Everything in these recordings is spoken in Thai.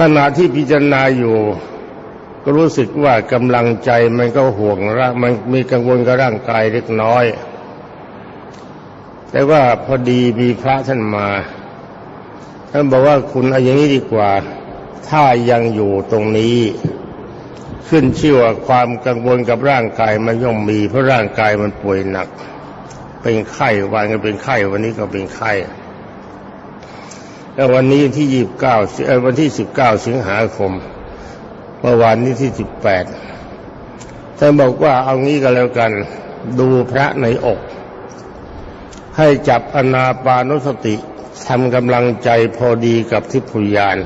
ขณะที่พิจารณาอยู่ ก็รู้สึกว่ากำลังใจมันก็ห่วงร่างมันมีกังวลกับร่างกายเล็กน้อย แต่ว่าพอดีมีพระท่านมาท่านบอกว่าคุณเอาอย่างนี้ดีกว่า ถ้ายังอยู่ตรงนี้ ขึ้นชื่อว่าความกังวลกับร่างกายมันย่อมมีเพราะร่างกายมันป่วยหนัก เป็นไข้วันก็เป็นไข้วันนี้ก็เป็นไข้ แล้ววันนี้ที่ยี่บเก้าวันที่สิบเก้าสิงหาคมเมื่อวานนี้ที่สิบแปดท่านบอกว่าเอางี้ก็แล้วกัน ดูพระในอก ให้จับอนาปานุสติทำกำลังใจพอดีกับทิพยาน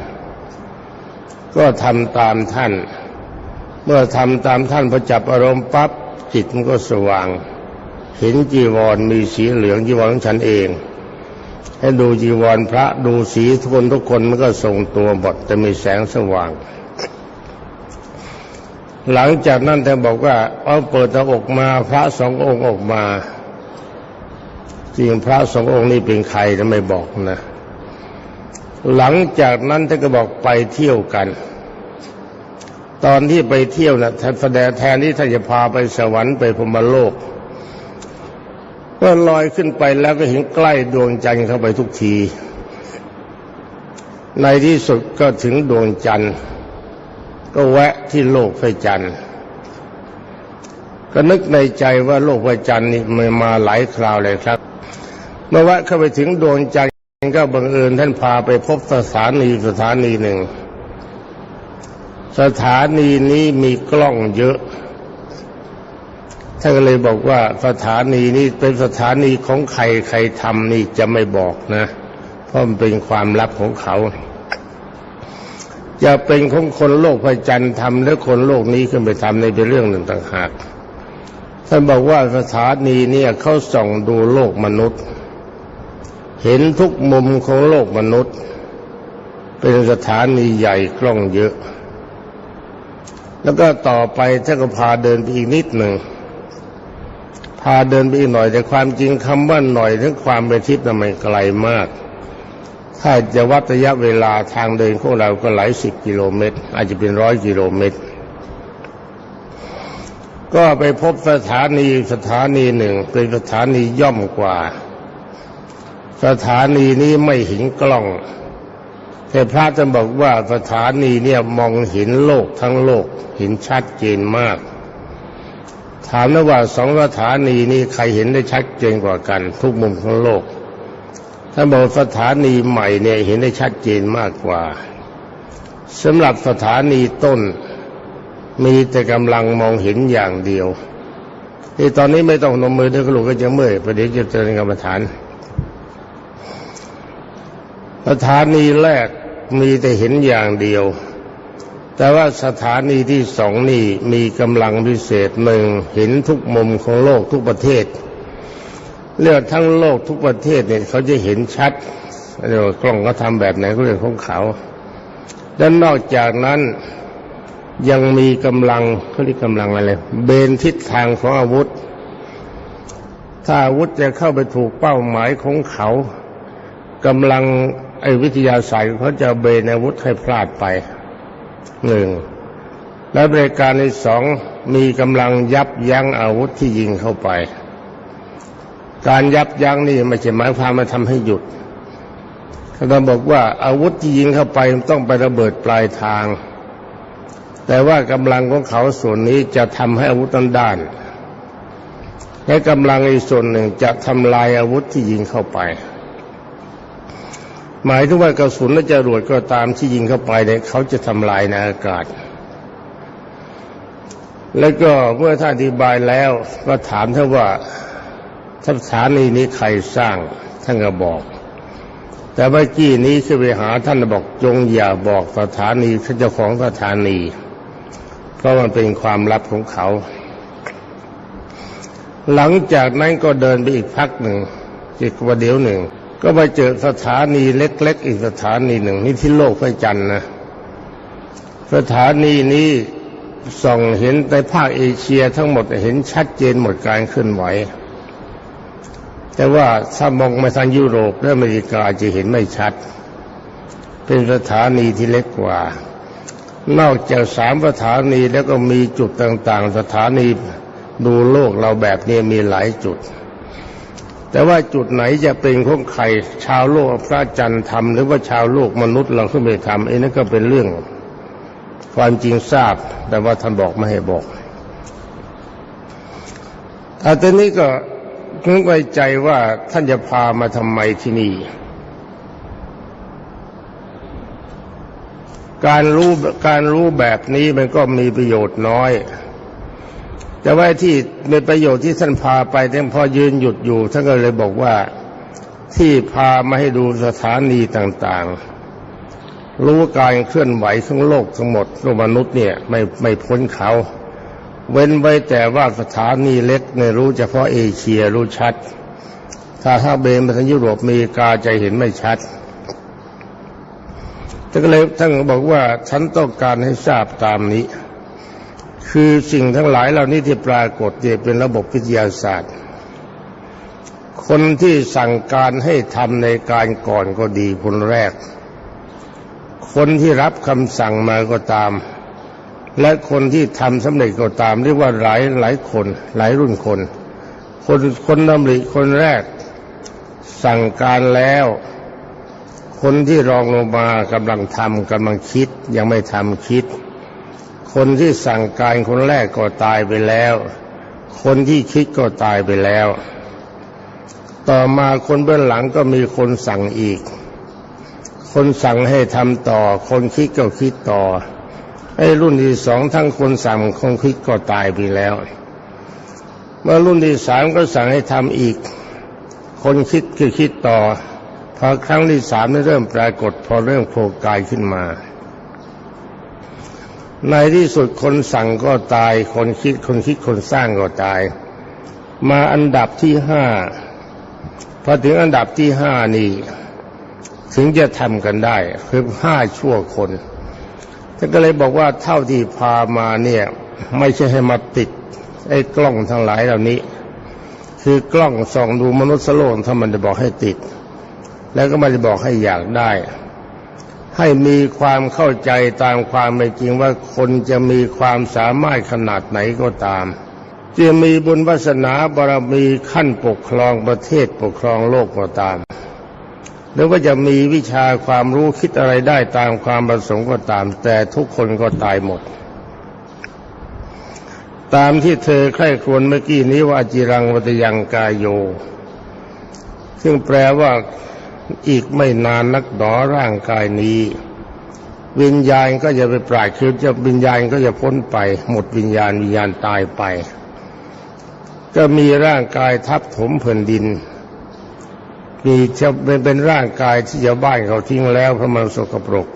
ก็ทำตามท่าน เมื่อทำตามท่านพอจับอารมณ์ปั๊บจิตมันก็สว่าง เห็นจีวรมีสีเหลืองจีวรของฉันเอง ให้ดูจีวรพระดูสีทุกคนทุกคนมันก็ทรงตัวบทจะมีแสงสว่าง หลังจากนั้นท่านบอกว่า เอาเปิดตาอกมาพระสององค์ออกมาจริงพระสององค์นี้เป็นใครจะไม่บอกนะ หลังจากนั้นท่านก็บอกไปเที่ยวกัน ตอนที่ไปเที่ยวนะ่ะท่านแสดงแทนที่ท่านจะพาไปสวรรค์ไปพรมโลก ก็ลอยขึ้นไปแล้วก็เห็นใกล้ดวงจันทร์เข้าไปทุกที ในที่สุดก็ถึงดวงจันทร์ ก็แวะที่โลกพระจันทร์ก็นึกในใจว่าโลกพระจันทร์นี่มันมาหลายคราวเลยครับ เมื่อแวะเข้าไปถึงดวงจันทร์ก็บังเอิญท่านพาไปพบสถานีสถานีหนึ่ง สถานีนี้มีกล้องเยอะ ท่านก็เลยบอกว่าสถานีนี้เป็นสถานีของใครใครทำนี่จะไม่บอกนะ เพราะมันเป็นความลับของเขา จะเป็นของคนโลกพระจันทร์ทำหรือคนโลกนี้ขึ้นไปทำในเป็นเรื่องหนึ่งต่างหากท่านบอกว่าสถานีเนี่ยเขาส่องดูโลกมนุษย์ เห็นทุกมุมของโลกมนุษย์ เป็นสถานีใหญ่กล้องเยอะ แล้วก็ต่อไปท่านก็พาเดินไปอีกนิดหนึ่ง พาเดินไปอีกหน่อยแต่ความจริงคำว่าหน่อยถึงความเป็นทิพย์นั้นมันไกลมาก ถ้าจะวัดระยะเวลาทางเดินของเราก็หลายสิบกิโลเมตร อาจจะเป็นร้อยกิโลเมตร ก็ไปพบสถานีสถานีหนึ่งเป็นสถานีย่อมกว่า สถานีนี้ไม่เห็นกล้อง แต่พระจะบอกว่าสถานีเนี่ยมองเห็นโลกทั้งโลกเห็นชัดเจนมาก ถามนะว่าสองสถานีนี้ใครเห็นได้ชัดเจนกว่ากัน ทุกมุมของโลกถ้าบอกสถานีใหม่เนี่ยเห็นได้ชัดเจนมากกว่าสำหรับสถานีต้น มีแต่กำลังมองเห็นอย่างเดียวที่ตอนนี้ไม่ต้องนมมือด้วยกระลูกก็จะเมื่อยประเดี๋ยวจะเจริญกรรมฐานสถานีแรกมีแต่เห็นอย่างเดียว แต่ว่าสถานีที่สองนี่มีกำลังพิเศษหนึ่งเห็นทุกมุมของโลกทุกประเทศเรื่องทั้งโลกทุกประเทศเนี่ยเขาจะเห็นชัดเรียกว่ากล้องเขาทำแบบไหนก็เรื่องของเขา และนอกจากนั้นยังมีกำลังเขาเรียกกำลังอะไรเบนทิศทางของอาวุธ ถ้าอาวุธจะเข้าไปถูกเป้าหมายของเขากำลังไอ้วิทยาศาสตร์เขาจะเบนอาวุธให้พลาดไป หนึ่งและบริการที่สองมีกำลังยับยั้งอาวุธที่ยิงเข้าไป การยับยั้งนี่ไม่ใช่หมายความมาทำให้หยุดเขาบอกว่าอาวุธที่ยิงเข้าไปต้องไประเบิดปลายทาง แต่ว่ากำลังของเขาส่วนนี้จะทำให้อาวุธนั้นด้าน และกำลังอีกส่วนหนึ่งจะทำลายอาวุธที่ยิงเข้าไป หมายถึงว่ากระสุนและจรวดก็ตามที่ยิงเข้าไปเนี่ยเขาจะทำลายในอากาศ แล้วก็เมื่อท่านอธิบายแล้วก็ถามท่านว่าสถานีนี้ใครสร้างท่านก็บอก แต่เมื่อกี้นี้คือไปหาท่านบอกจงอย่าบอกสถานีเจ้าของสถานี เพราะมันเป็นความลับของเขา หลังจากนั้นก็เดินไปอีกพักหนึ่งอีกวันเดียวหนึ่ง ก็ไปเจอสถานีเล็ก ๆ อีกสถานีหนึ่งนี่ที่โลกพระจันทร์นะสถานีนี้ส่องเห็นในภาคเอเชียทั้งหมดเห็นชัดเจนหมดการเคลื่อนไหว แต่ว่าถ้ามองมาทางยุโรปและอเมริกาจะเห็นไม่ชัด เป็นสถานีที่เล็กกว่า นอกจากสามสถานีแล้วก็มีจุดต่างๆ สถานีดูโลกเราแบบนี้มีหลายจุด แต่ว่าจุดไหนจะเป็นของใครชาวโลกพระจันทร์ทำหรือว่าชาวโลกมนุษย์เราขึ้นไปทำไอ้นั่นก็เป็นเรื่อง ความจริงทราบ แต่ว่าท่านบอกไม่ให้บอกอาตอนนี้ก็นึกไว้ใจว่าท่านจะพามาทำไมที่นี่ การรู้การรู้แบบนี้มันก็มีประโยชน์น้อย แต่ว่าที่ในประโยชน์ที่ท่านพาไปท่านพอยืนหยุดอยู่ท่านก็เลยบอกว่าที่พามาให้ดูสถานีต่างๆ รู้การเคลื่อนไหวของโลกทั้งหมดโลกมนุษย์เนี่ยไม่ไม่พ้นเขา เว้นไว้แต่ว่าสถานีเล็กเนี่ยรู้เฉพาะเอเชียรู้ชัด ถ้าถ้าเบนไปทางยุโรปเมริกาจะเห็นไม่ชัดท่านก็เลยท่านบอกว่าฉันต้องการให้ทราบตามนี้ คือสิ่งทั้งหลายเหล่านี้ที่ปรากฏเนี่ยเป็นระบบวิทยาศาสตร์ คนที่สั่งการให้ทำในการก่อนก็ดีคนแรก คนที่รับคำสั่งมาก็ตาม และคนที่ทำสำเร็จก็ตาม เรียกว่าหลายหลายคน หลายรุ่นคน คนคนดำริคนแรก สั่งการแล้ว คนที่รองลงมากำลังทำกำลังคิดยังไม่ทำคิด คนที่สั่งการคนแรกก็ตายไปแล้ว คนที่คิดก็ตายไปแล้ว ต่อมาคนเบื้องหลังก็มีคนสั่งอีก คนสั่งให้ทำต่อ คนคิดก็คิดต่อไอ้รุ่นที่สองทั้งคนสั่งคนคิดก็ตายไปแล้ว เมื่อรุ่นที่สามก็สั่งให้ทำอีก คนคิดคือคิดต่อพอครั้งที่สามเริ่มปรากฏพอเรื่องโผล่กายขึ้นมา ในที่สุดคนสั่งก็ตาย คนคิดคนคิดคนสร้างก็ตาย มาอันดับที่ห้าพอถึงอันดับที่ห้านี่ถึงจะทำกันได้คือห้าชั่วคนท่านก็เลยบอกว่าเท่าที่พามาเนี่ยไม่ใช่ให้มาติดไอ้กล้องทั้งหลายเหล่านี้ คือกล้องส่องดูมนุษย์โลกถ้ามันจะบอกให้ติด แล้วก็มันจะบอกให้อยากได้ ให้มีความเข้าใจตามความเป็นจริงว่าคนจะมีความสามารถขนาดไหนก็ตามจะมีบุญวาสนาบารมีขั้นปกครองประเทศปกครองโลกก็ตาม หรือว่าจะมีวิชาความรู้คิดอะไรได้ตามความประสงค์ก็ตาม แต่ทุกคนก็ตายหมด ตามที่เธอใคร่ครวญเมื่อกี้นี้ว่าจิรังวัตยังกายโย ซึ่งแปลว่า อีกไม่นานนักหนอร่างกายนี้ วิญญาณก็จะไปปราดคือจะวิญญาณก็จะพ้นไป หมดวิญญาณวิญญาณตายไป ก็มีร่างกายทับถมแผ่นดิน มีจะเป็นร่างกายที่ชาวบ้านเขาทิ้งแล้วเพราะมันสกปรก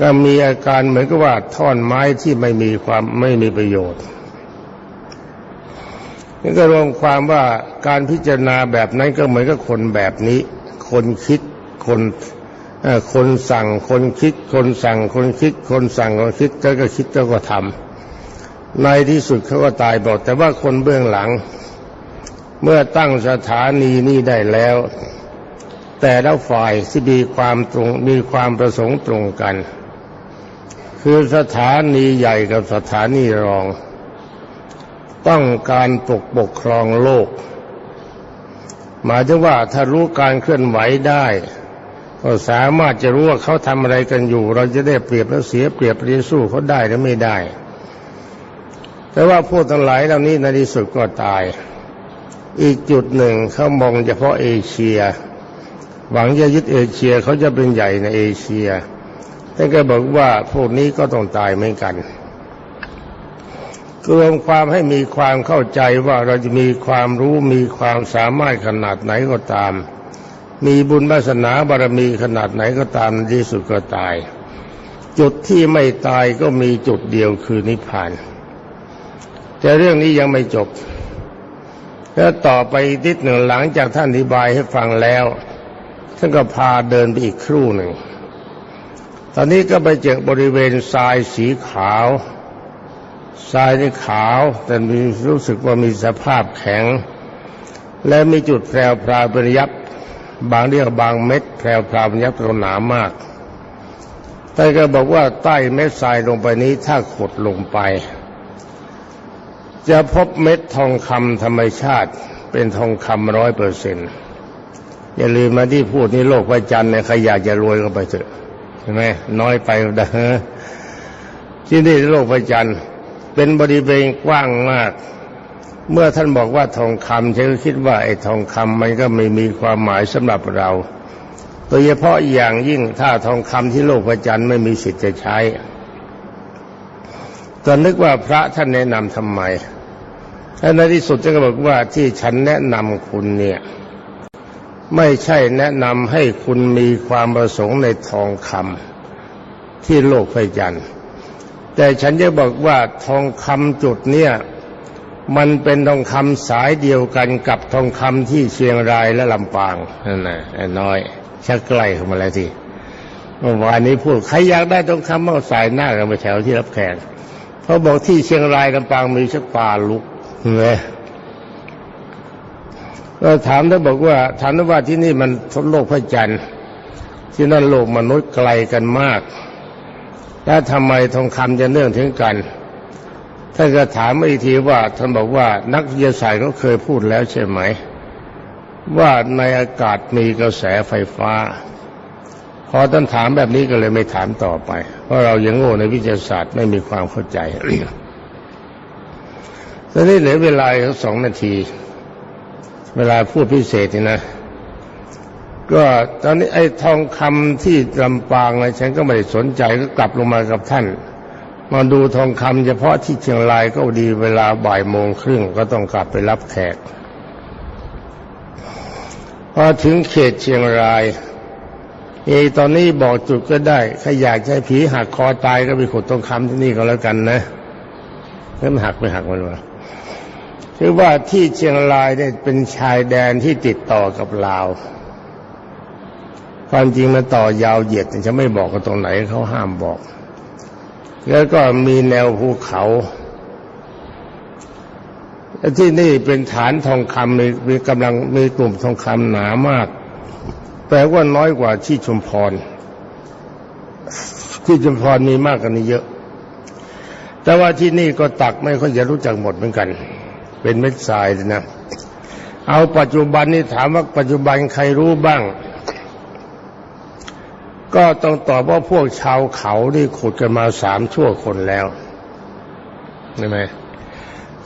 ก็มีอาการเหมือนกับว่าท่อนไม้ที่ไม่มีความไม่มีประโยชน์นี่ก็รวมความว่าการพิจารณาแบบนั้นก็เหมือนกับคนแบบนี้ คนคิดคนคนสั่งคนคิด คนสั่งคนคิด คนสั่งคนคิดแล้วก็คิดแล้วก็ทำในที่สุดเขาก็ตายบอกแต่ว่าคนเบื้องหลัง เมื่อตั้งสถานีนี้ได้แล้ว แต่ละฝ่ายที่มีความตรงมีความประสงค์ตรงกัน คือสถานีใหญ่กับสถานีรอง ต้องการปกปกครองโลก หมายถึงว่าถ้ารู้การเคลื่อนไหวได้ ก็สามารถจะรู้ว่าเขาทำอะไรกันอยู่ เราจะได้เปรียบแล้วเสียเปรียบเรียนสู้เขาได้หรือไม่ได้ แต่ว่าพวกทั้งหลายเหล่านี้ในที่สุดก็ตาย อีกจุดหนึ่งเขามองเฉพาะเอเชีย หวังจะยึดเอเชียเขาจะเป็นใหญ่ในเอเชียท่านก็บอกว่าพวกนี้ก็ต้องตายเหมือนกัน รวมความให้มีความเข้าใจว่าเราจะมีความรู้มีความสามารถขนาดไหนก็ตาม มีบุญวาสนาบารมีขนาดไหนก็ตามที่สุดก็ตาย จุดที่ไม่ตายก็มีจุดเดียวคือนิพพาน แต่เรื่องนี้ยังไม่จบแล้วต่อไปนิดหนึ่งหลังจากท่านอธิบายให้ฟังแล้วท่านก็พาเดินไปอีกครู่หนึ่ง ตอนนี้ก็ไปเจอบริเวณทรายสีขาว ทรายนี่ขาวแต่มีรู้สึกว่ามีสภาพแข็ง และมีจุดแพรวพราวเป็นยับบางเรียกบางเม็ดแพรวพราวเป็นยับตัวหนามากท่ก็บอกว่าใต้เม็ดทรายลงไปนี้ถ้าขุดลงไป จะพบเม็ดทองคำธรรมชาติเป็นทองคำร้อยเปอร์เซ็นต์อย่าลืมมาที่พูดนี่โลกพระจันทร์เนี่ยใครอยากจะรวยก็ไปเถอะใช่ไหมน้อยไปเด้อที่นี่โลกพระจันทร์ เป็นบริเวณกว้างมาก เมื่อท่านบอกว่าทองคำฉันก็คิดว่าไอ้ทองคำมันก็ไม่มีความหมายสำหรับเรา โดยเฉพาะอย่างยิ่งถ้าทองคำที่โลกพระจันทร์ไม่มีสิทธิ์จะใช้ก็นึกว่าพระท่านแนะนำทำไมท่านในที่สุดท่านก็บอกว่าที่ฉันแนะนำคุณเนี่ย ไม่ใช่แนะนำให้คุณมีความประสงค์ในทองคำที่โลกพระจันทร์ แต่ฉันจะบอกว่าทองคำจุดเนี่ยมันเป็นทองคำสายเดียวกันกับทองคำที่เชียงรายและลำปางนั่นนะไอ้น้อยชักใกล้เข้ามาแล้วทีเมื่อวานนี้พูดใครอยากได้ทองคำเมาสายหน้ากันไปแถวที่รับแขกเขาบอกที่เชียงรายลำปางมีชักป่าลุกเลยก็ถามท่านบอกว่าถามว่าที่นี่มันทนโลกพระจันทร์ที่นั่นโลกมนุษย์ไกลกันมาก แล้วทำไมทองคำจะเนื่องถึงกันท่านก็ถามอีกทีว่าท่านบอกว่านักวิทยาศาสตร์เขาเคยพูดแล้วใช่ไหม ว่าในอากาศมีกระแสไฟฟ้า พอท่านถามแบบนี้ก็เลยไม่ถามต่อไป เพราะเรายังโง่ในวิทยาศาสตร์ไม่มีความเข้าใจตอนนี้เหลือเวลาสองนาที เวลาพูดพิเศษนะ ก็ตอนนี้ไอ้ทองคำที่ลำปางนะฉันก็ไม่ได้สนใจก็กลับลงมากับท่าน มาดูทองคำเฉพาะที่เชียงรายก็ดีเวลาบ่ายโมงครึ่งก็ต้องกลับไปรับแขกพอถึงเขตเชียงรายเอตอนนี้บอกจุดก็ได้ถ้าอยากให้ผีหักคอตายก็ไปขุดทองคำที่นี่ก็แล้วกันนะแล้วมันหักไม่หักมันวะคือว่าที่เชียงรายเนี่ยเป็นชายแดนที่ติดต่อกับลาว ความจริงมันต่อยาวเหยียดแต่จะไม่บอกกันตรงไหนเขาห้ามบอก แล้วก็มีแนวภูเขาที่นี่เป็นฐานทองคำมีมีกำลังมีกลุ่มทองคำหนามาก แปลว่าน้อยกว่าที่ชุมพร ที่ชุมพรมีมากกว่านี้เยอะ แต่ว่าที่นี่ก็ตักไม่ค่อยจะรู้จักหมดเหมือนกัน เป็นเม็ดทรายเลยนะ เอาปัจจุบันนี่ถามว่าปัจจุบันใครรู้บ้าง ก็ต้องตอบว่าพวกชาวเขาที่ขุดกันมาสามชั่วคนแล้วใช่ไหม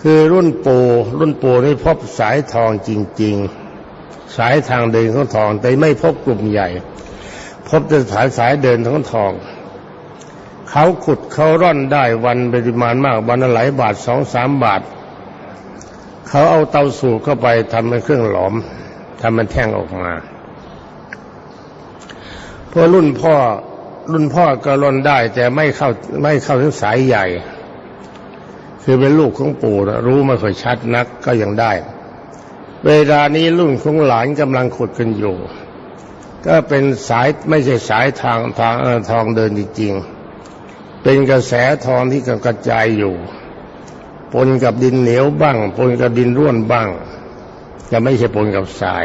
คือรุ่นปูรุ่นปูนี่พบสายทองจริง ๆ สายทางเดินของทอง แต่ไม่พบกลุ่มใหญ่ พบแต่สายสายเดินของทอง เขาขุดเขาร่อนได้วันปริมาณมากวันละหลายบาทสองสามบาท เขาเอาเตาสูบเข้าไปทำเป็นเครื่องหลอมทำมันแท่งออกมา พราะรุ่นพ่อรุ่นพ่อก็ร่อนได้ แต่ไม่เข้าไม่เข้าถึงสายใหญ่ คือเป็นลูกของปู่นะรู้ไม่ค่อยชัดนักก็ยังได้ เวลานี้รุ่นของหลานกำลังขุดกันอยู่ ก็เป็นสายไม่ใช่สายทางทางทองเดินจริงๆ เป็นกระแสทองที่กระจายอยู่ปนกับดินเหนียวบ้างปนกับดินร่วนบ้างจะไม่ใช่ปนกับทราย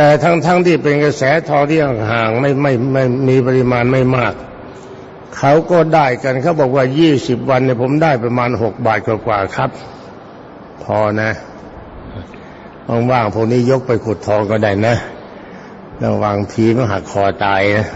แต่ทั้งๆทที่เป็นกระแสทองที่ห่างๆไม่ไม่ไม่มีปริมาณไม่มาก เขาก็ได้กันเขาบอกว่ายี่สิบวันเนี่ยผมได้ประมาณหกบาทกว่าๆครับ พอนะว่างๆพวกนี้ยกไปขุดทองก็ได้นะระวังทีมันหักคอตายนะ